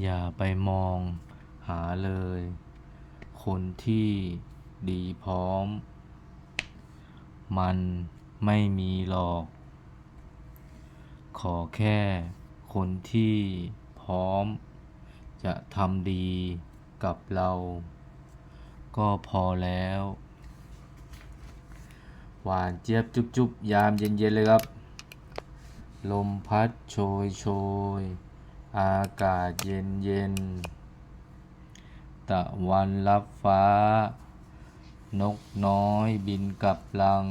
อย่าไปมองหาเลย คนที่ดีพร้อม มันไม่มีหรอก ขอแค่คนที่พร้อม จะทำดีกับเรา ก็พอแล้ว หวานเจี๊ยบจุ๊บจุ๊บยามเย็นๆเลยครับ ลมพัดโชยโชย อากาศเย็นเย็น ตะวันรับฟ้า นกน้อยบินกลับลัง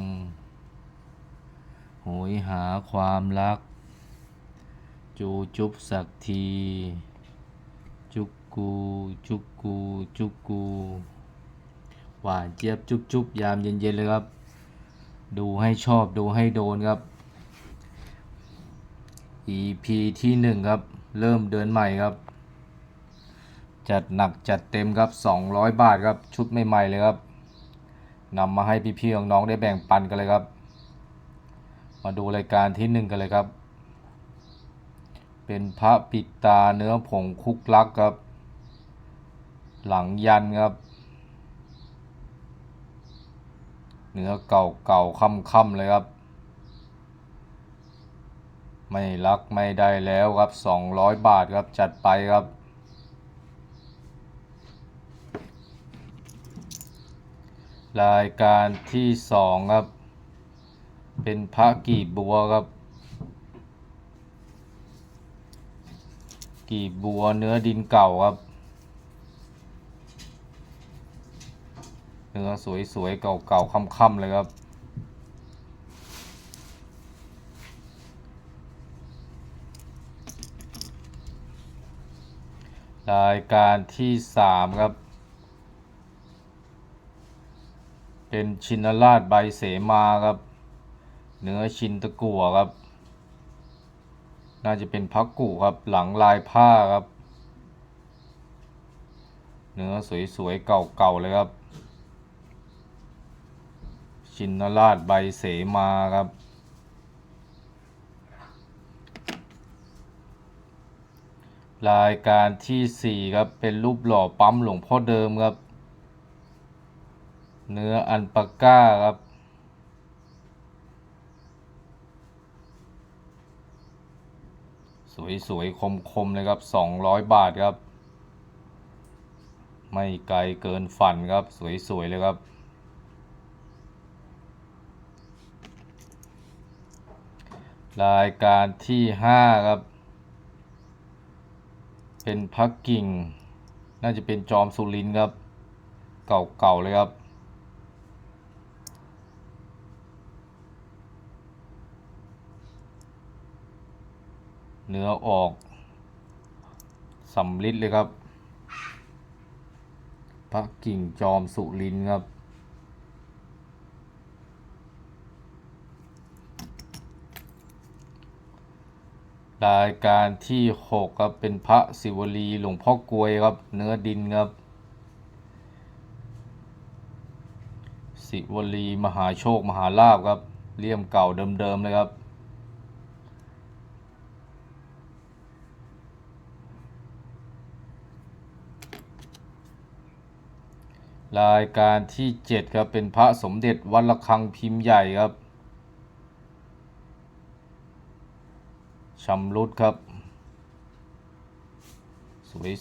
โหยหาความรัก จูจุบสักที จุกกู จุกกู จุกกู หวานเจี๊ยบจุบจุบยามเย็นๆเลยครับ ดูให้ชอบดูให้โดนครับ EP ที่หนึ่งครับ เริ่มเดือนใหม่ครับ จัดหนักจัดเต็มครับ 200 บาทครับ ชุดใหม่ๆเลยครับนำมาให้พี่ๆน้องๆได้แบ่งปันกันเลยครับ มาดูรายการที่หนึ่งกันเลยครับ เป็นพระปิดตาเนื้อผงคุกลักครับ หลังยันครับ เนื้อเก่าเก่าค่ำๆเลยครับ ไม่รักไม่ได้แล้วครับ 200 บาทครับจัดไปครับ รายการที่สองครับ เป็นพระกีบบัวครับ กีบบัวเนื้อดินเก่าครับ เนื้อสวยๆเก่าๆค่ำๆเลยครับ รายการที่สามครับ เป็นชินราชใบเสมาครับ เนื้อชินตะกั่วครับ น่าจะเป็นพักกุครับหลังลายผ้าครับ เนื้อสวยๆ เก่าๆ เลยครับ ชินราชใบเสมาครับ รายการที่สี่ครับ เป็นรูปหล่อปั๊มหลวงพ่อเดิมครับ เนื้ออันปาก้าครับ สวยๆ คมๆ เลยครับ 200 บาทครับ ไม่ไกลเกินฝันครับ สวยๆ เลยครับ รายการที่ห้าครับ เป็นพักกิ่ง น่าจะเป็นจอมสุรินครับ เก่าๆเลยครับ เนื้อออกสำลิดเลยครับ พักกิ่งจอมสุรินครับ รายการที่หกครับเป็นพระศิวลีหลวงพ่อกลวยครับ เนื้อดินครับ ศิวลีมหาโชคมหาลาภครับเลี่ยมเก่าเดิมๆเลยครับรายการที่เจ็ดครับ เป็นพระสมเด็จวัดระฆังพิมพ์ใหญ่ครับ ชำรุดครับ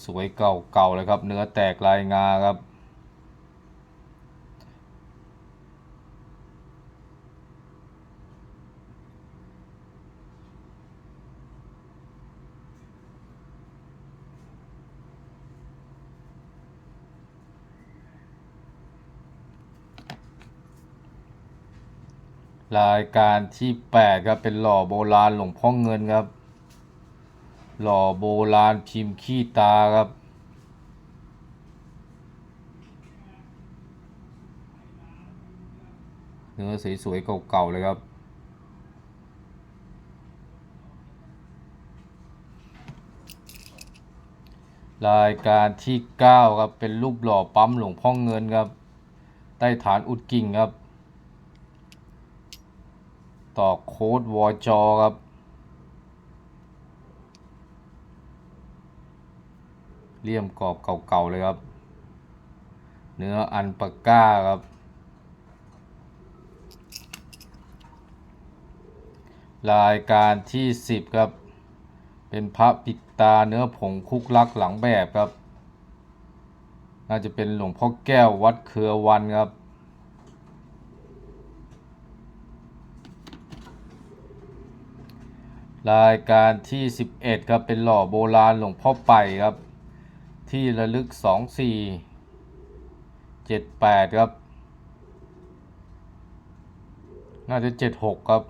สวยๆเก่าๆเลยครับ เนื้อแตกลายงาครับ รายการที่แปดครับเป็นหล่อโบราณหลวงพ่อเงินครับ หล่อโบราณพิมพ์ขี้ตาครับ เนื้อสวยๆเก่าๆเลยครับรายการที่เก้าครับ เป็นรูปหล่อปั๊มหลวงพ่อเงินครับ ใต้ฐานอุดกิ่งครับ ต่อโค้ดวอจอครับ เลี่ยมกรอบเก่าๆเลยครับ เนื้ออันปาก้าครับ รายการที่ 10 ครับ เป็นพระปิดตาเนื้อผงคุกลักหลังแบบครับ น่าจะเป็นหลวงพ่อแก้ววัดเครือวันครับ รายการที่ 11 ครับเป็นหล่อโบราณหลวงพ่อไปครับ ที่ระลึก 24 78 ครับ น่าจะ 76 ครับ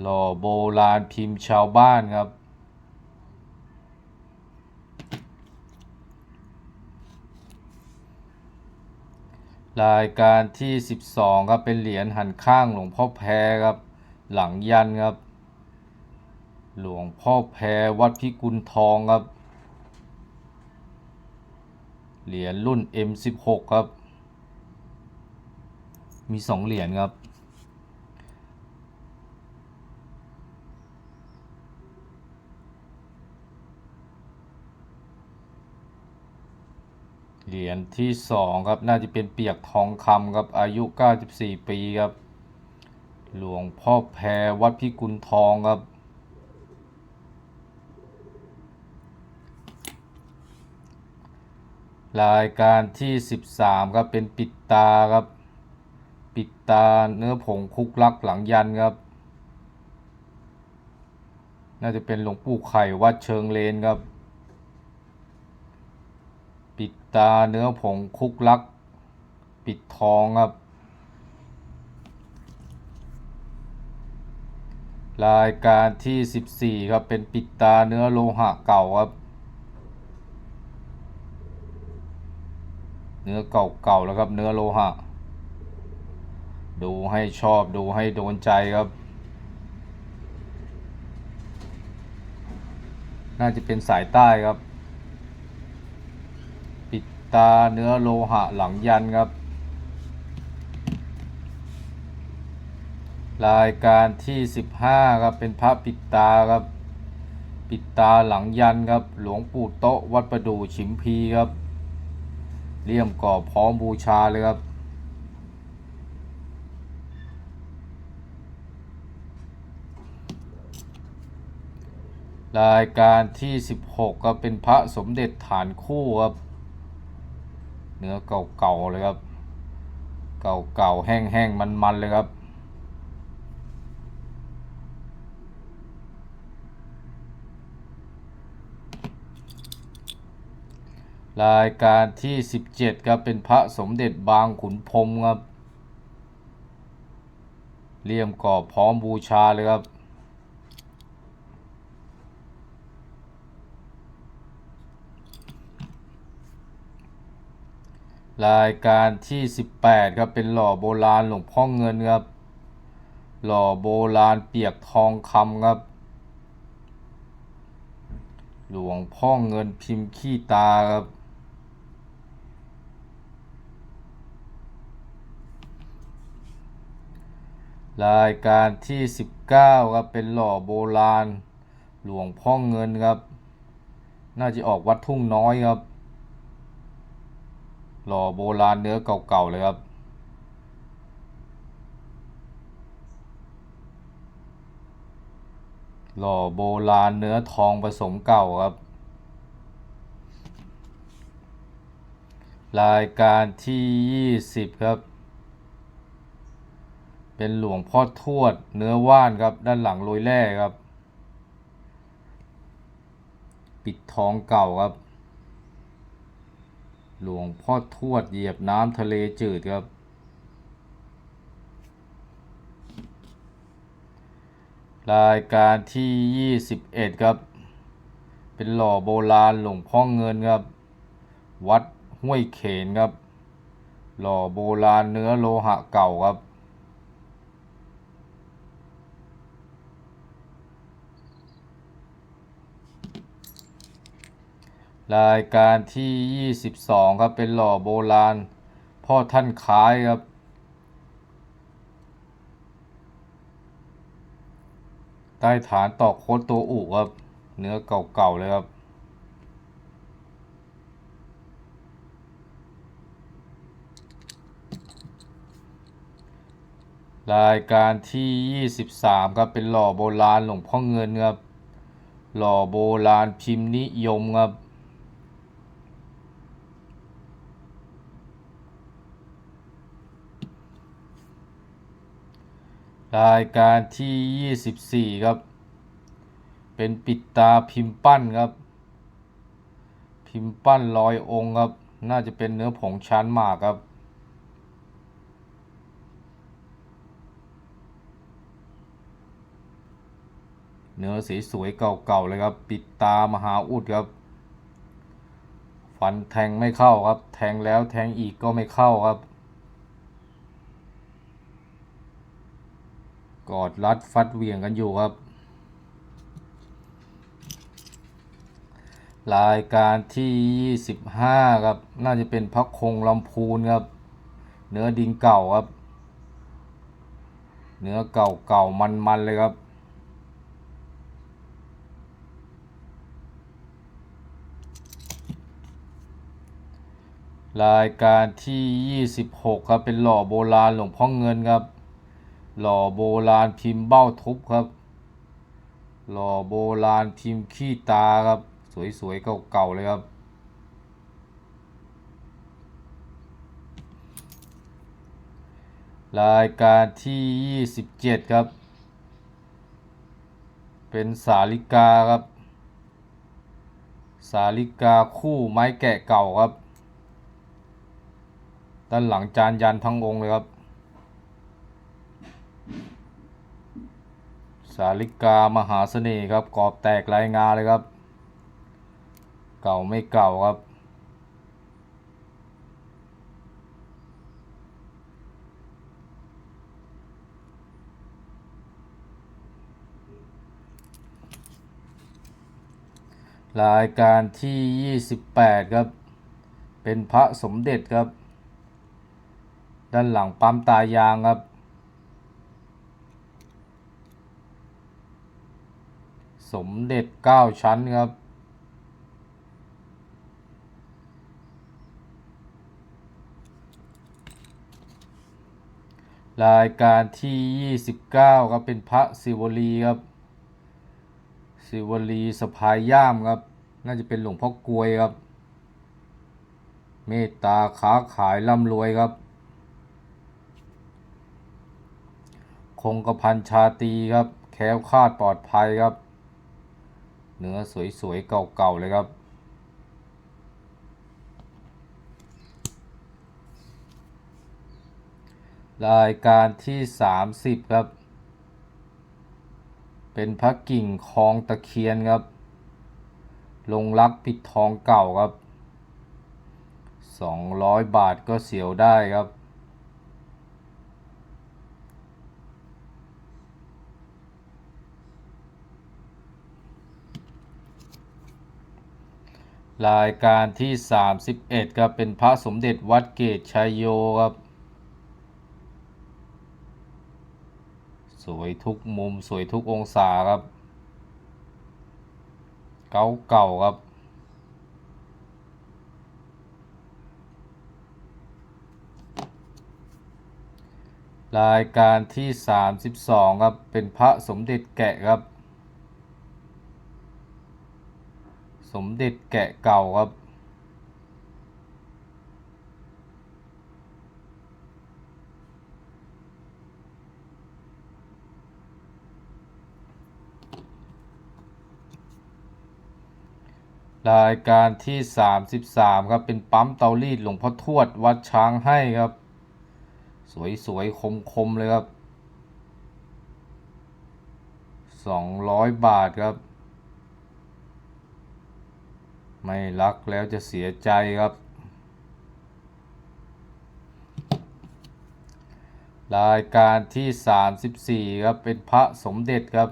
หล่อโบราณพิมพ์ชาวบ้านครับ รายการที่ 12 ครับ เป็นเหรียญหันข้างหลวงพ่อแพรครับ หลังยันครับ หลวงพ่อแพรวัดพิกุลทองครับ เหรียญรุ่น M16 ครับ มีสองเหรียญครับ เหรียญที่สองครับน่าจะเป็นเปียกทองคำครับอายุ 94 ปีครับ หลวงพ่อแพรวัดพิกุลทองครับรายการที่ 13 ครับ เป็นปิดตาครับ ปิดตาเนื้อผงคุกลักหลังยันครับ น่าจะเป็นหลวงปู่ไข่วัดเชิงเลนครับ ปิดตาเนื้อผงคุกลัก ปิดทองครับ รายการที่ 14 ครับเป็นปิดตาเนื้อโลหะเก่าครับ เนื้อเก่าๆแล้วครับเนื้อโลหะ ดูให้ชอบดูให้โดนใจครับน่าจะเป็นสายใต้ครับ ตาเนื้อโลหะหลังยันครับ รายการที่ 15ครับเป็นพระปิดตาครับ ปิดตาหลังยันครับ หลวงปู่โตะวัดประดู่ฉิมพีครับเลี่ยมกรอบพร้อมบูชาเลยครับรายการที่ 16 ก็เป็นพระสมเด็จฐานคู่ครับ เนื้อเก่าๆเลยครับ เก่าๆแห้งๆมันๆเลยครับรายการที่ 17 ครับ เป็นพระสมเด็จบางขุนพรมครับเลี่ยมกรอบพร้อมบูชาเลยครับ รายการที่ 18ครับเป็นหล่อโบราณหลวงพ่อเงินครับหล่อโบราณเปียกทองคำครับ หลวงพ่อเงินพิมพ์ขี้ตาครับรายการที่ 19ครับเป็นหล่อโบราณ หลวงพ่อเงินครับ น่าจะออกวัดทุ่งน้อยครับ หล่อโบราณเนื้อเก่าๆเลยครับ หล่อโบราณเนื้อทองผสมเก่าครับ รายการที่ 20 ครับ เป็นหลวงพ่อทวดเนื้อว่านครับ ด้านหลังโรยแร่ครับ ปิดทองเก่าครับ หลวงพ่อทวดเหยียบน้ำทะเลจืดครับ รายการที่ 21 ครับ เป็นหล่อโบราณหลวงพ่อเงินครับ วัดห้วยเขนครับ หล่อโบราณเนื้อโลหะเก่าครับ รายการที่ 22 ครับ เป็นหล่อโบราณ พ่อท่านคล้ายครับ ใต้ฐานตอกโคตตัวอุครับ เนื้อเก่าๆเลยครับรายการที่ 23 ครับ เป็นหล่อโบราณหลวงพ่อเงินครับ หล่อโบราณพิมพ์นิยมครับ รายการที่ 24 ครับ เป็นปิดตาพิมพ์ปั้นครับ พิมพ์ปั้นร้อยองค์ครับ น่าจะเป็นเนื้อผงชั้นหมากครับ เนื้อสีสวยเก่าๆเลยครับ ปิดตามหาอุดครับ ฟันแทงไม่เข้าครับ แทงแล้วแทงอีกก็ไม่เข้าครับ กอดรัดฟัดเวียงกันอยู่ครับ รายการที่ 25 ครับ น่าจะเป็นพักคงลำพูนครับ เนื้อดินเก่าครับ เนื้อเก่าเก่ามันมันๆเลยครับรายการที่ 26 ครับ เป็นหล่อโบราณหลวงพ่อเงินครับ หล่อโบราณพิมพ์เบ้าทุบครับ หล่อโบราณพิมพ์ขี้ตาครับ สวยๆเก่าๆเลยครับรายการที่ 27 ครับ เป็นสาลิกาครับ สาลิกาคู่ไม้แกะเก่าครับ ด้านหลังจานยันทั้งองค์เลยครับ สาลิกามหาเสน่ห์ครับกรอบแตกลายงาเลยครับ เก่าไม่เก่าครับ รายการที่ 28 ครับ เป็นพระสมเด็จครับ ด้านหลังปั๊มตายางครับ สมเด็จ 9 ชั้นครับ รายการที่ 29 ครับ เป็นพระศิวลีครับศิวลีสะพายย่ามครับ น่าจะเป็นหลวงพ่อกลวยครับ เมตตาค้าขายร่ำรวยครับ คงกระพันชาตีครับ แคล้วคลาดปลอดภัยครับ เนื้อสวยๆเก่าๆเลยครับ รายการที่ 30 ครับ เป็นพระกิ่งคลองตะเคียนครับ ลงรักปิดทองเก่าครับ 200 บาทก็เสียวได้ครับ รายการที่ 31ครับเป็นพระสมเด็จวัดเกตชัยโยครับ สวยทุกมุมสวยทุกองศาครับ เก่าเก่าครับ รายการที่ 32 ครับเป็นพระสมเด็จแกะครับ สมเด็จแกะเก่าครับ รายการที่ 33 ครับ เป็นปั๊มเตารีดหลวงพ่อทวดวัดช้างให้ครับ สวยๆ คมๆ เลยครับ 200 บาทครับ ไม่รักแล้วจะเสียใจครับ รายการที่ 34 ครับ เป็นพระสมเด็จครับ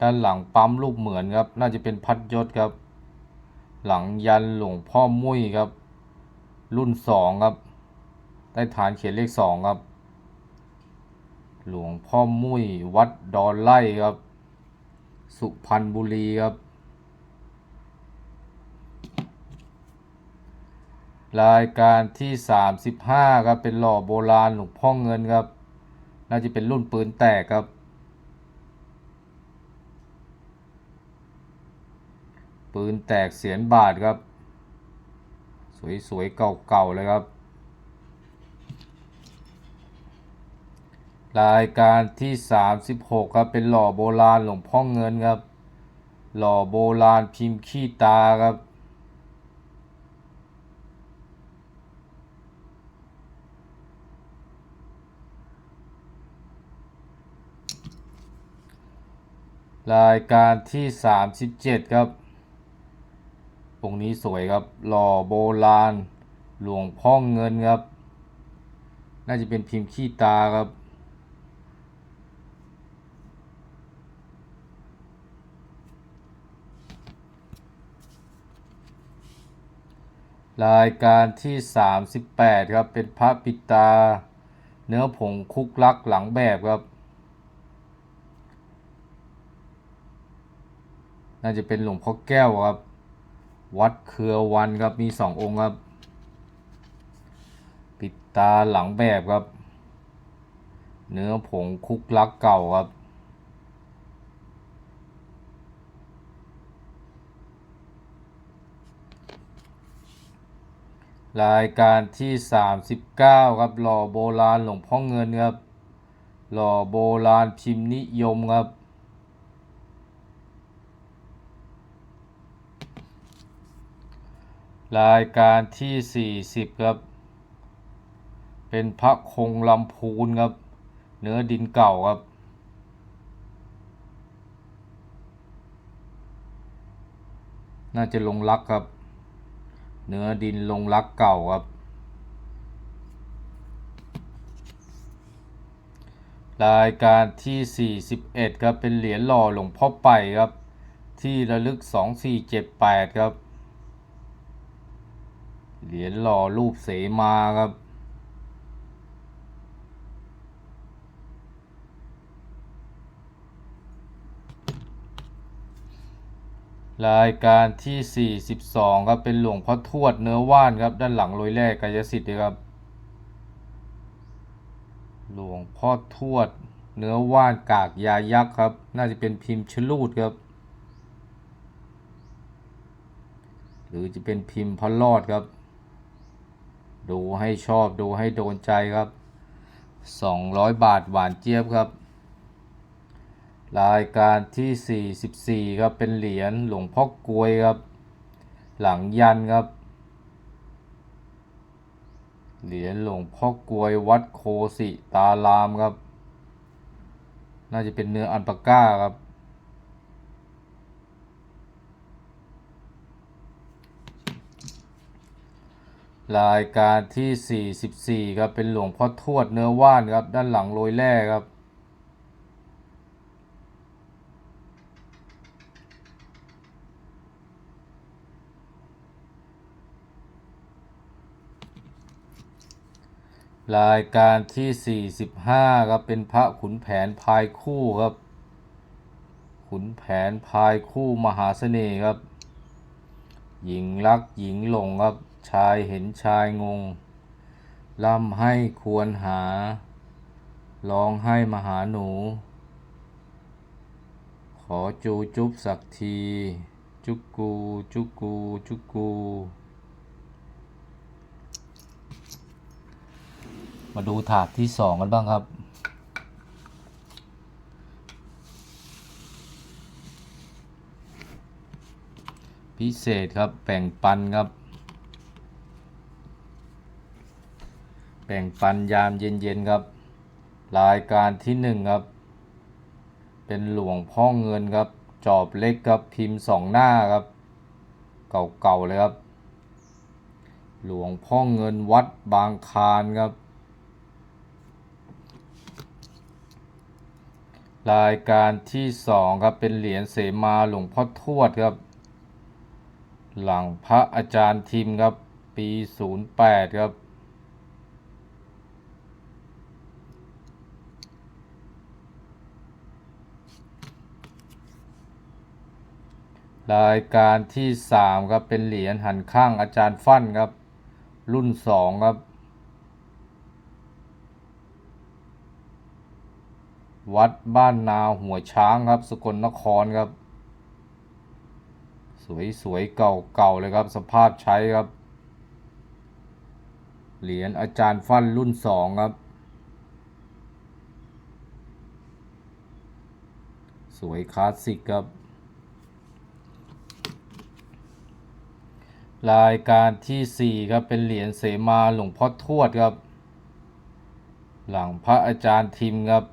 ด้านหลังปั๊มรูปเหมือนครับ น่าจะเป็นพัดยศครับ หลังยันหลวงพ่อมุ้ยครับ รุ่นสองครับใต้ฐานเขียนเลขสองครับ หลวงพ่อมุ้ยวัดดอนไล่ครับสุพรรณบุรีครับ รายการที่ 35ครับเป็นหล่อโบราณหลวงพ่อเงินครับ น่าจะเป็นรุ่นปืนแตกครับ ปืนแตกเสียนบาทครับ สวยๆเก่าๆเลยครับ รายการที่ 36ครับเป็นหล่อโบราณหลวงพ่อเงินครับ หล่อโบราณพิมพ์ขี้ตาครับ รายการที่ 37 ครับองนี้สวยครับ หล่อโบราณ หลวงพ่อเงินครับ น่าจะเป็นพิมพ์ขี้ตาครับ รายการที่ 38 ครับ เป็นพระปิตา เนื้อผงคุกลักหลังแบบครับ น่าจะเป็นหลวงพ่อแก้วครับ วัดเครือวันครับมีสององค์ครับ ปิดตาหลังแบบครับ เนื้อผงคุกลักเก่าครับรายการที่ 39 ครับหล่อโบราณหลวงพ่อเงินครับหล่อโบราณพิมพ์นิยมครับ รายการที่ 40 ครับ เป็นพระคงลำพูนครับ เนื้อดินเก่าครับ น่าจะลงรักครับ เนื้อดินลงรักเก่าครับ รายการที่ 41 ครับ เป็นเหรียญหล่อหลวงพ่อไปครับ ที่ระลึก 2478 ครับ เหรียญหล่อรูปเสมาครับ รายการที่ 42 ครับ เป็นหลวงพ่อทวดเนื้อว่านครับ ด้านหลังโรยแรกกายสิทธิ์ครับ หลวงพ่อทวดเนื้อว่านกากยายักษ์ครับ น่าจะเป็นพิมพ์ชลูดครับ หรือจะเป็นพิมพ์พระรอดครับ ดูให้ชอบดูให้โดนใจครับ 200 บาทหวานเจี๊ยบครับ รายการที่ 44 ครับเป็นเหรียญหลวงพ่อกลวยครับ หลังยันครับ เหรียญหลวงพ่อกลวยวัดโคสิตารามครับ น่าจะเป็นเนื้ออันปาก้าครับ รายการที่ 44 ครับ เป็นหลวงพ่อทวดเนื้อว่านครับ ด้านหลังโรยแร่ครับ รายการที่ 45 ครับ เป็นพระขุนแผนพายคู่ครับ ขุนแผนพายคู่มหาเสน่ห์ครับ หญิงรักหญิงหลงครับ ชายเห็นชายงงล่ำให้ควรหา ร้องให้มหาหนู ขอจูจุบสักที จุกกู จุกกู จุกกู มาดูถาดที่สองกันบ้างครับ พิเศษครับแบ่งปันครับ แบ่งปันยามเย็นๆครับ รายการที่หนึ่งครับ เป็นหลวงพ่อเงินครับ จอบเล็กครับพิมพ์สองหน้าครับ เก่าๆเลยครับ หลวงพ่อเงินวัดบางคานครับ รายการที่สองครับเป็นเหรียญเสมาหลวงพ่อทวดครับ หลังพระอาจารย์ทิมครับปี 08 ครับ รายการที่สามครับเป็นเหรียญหันข้างอาจารย์ฟั่นครับ รุ่นสองครับ วัดบ้านนาหัวช้างครับ สกลนครครับ สวยสวยๆเก่าเก่าๆ เลยครับ สภาพใช้ครับ เหรียญอาจารย์ฟั่นรุ่นสองครับสวยคลาสสิกครับ รายการที่สี่ครับเป็นเหรียญเสมาหลวงพ่อทวดครับ หลังพระอาจารย์ทิมครับ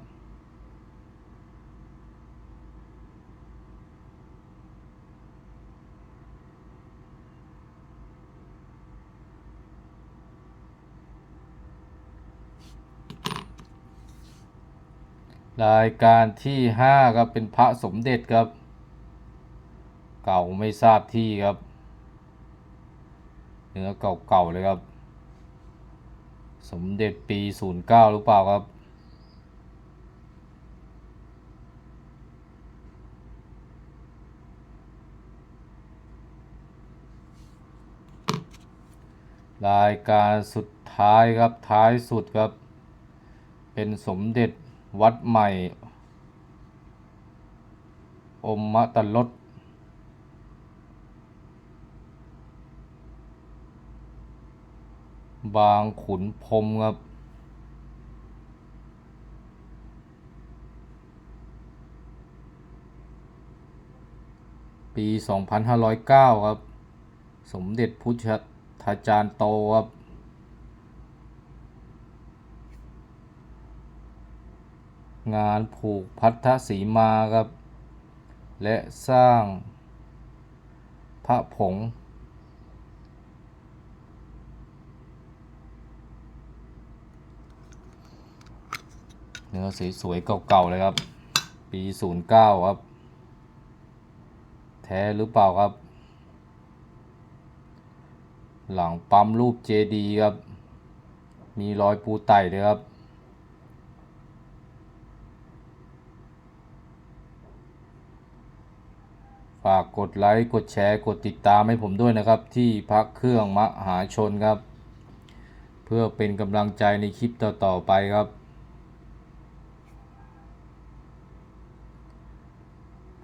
รายการที่ห้าครับเป็นพระสมเด็จครับ เก่าไม่ทราบที่ครับ นื้อเก่าๆเลยครับ สมเด็จปีศูนย์เก้าหรือเปล่าครับ รายการสุดท้ายครับท้ายสุดครับ เป็นสมเด็จวัดใหม่ อมมะตะลด บางขุนพรมครับ ปี 2509 ครับ สมเด็จพุทธาจารย์โตครับ งานผูกพัทธสีมาครับ และสร้างพระผง นื้อสีสวยๆเก่าๆเลยครับ ปี09ครับ แท้หรือเปล่าครับ หลังปั๊มรูปเจดีครับ มีรอยปูไต่เลยครับฝากกดไลค์กดแชร์กดติดตามให้ผมด้วยนะครับ ที่พักเครื่องมหาชนครับ เพื่อเป็นกำลังใจในคลิปต่อ ๆ ไปครับ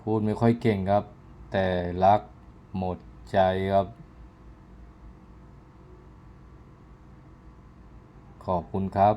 พูดไม่ค่อยเก่งครับ แต่รักหมดใจครับ ขอบคุณครับ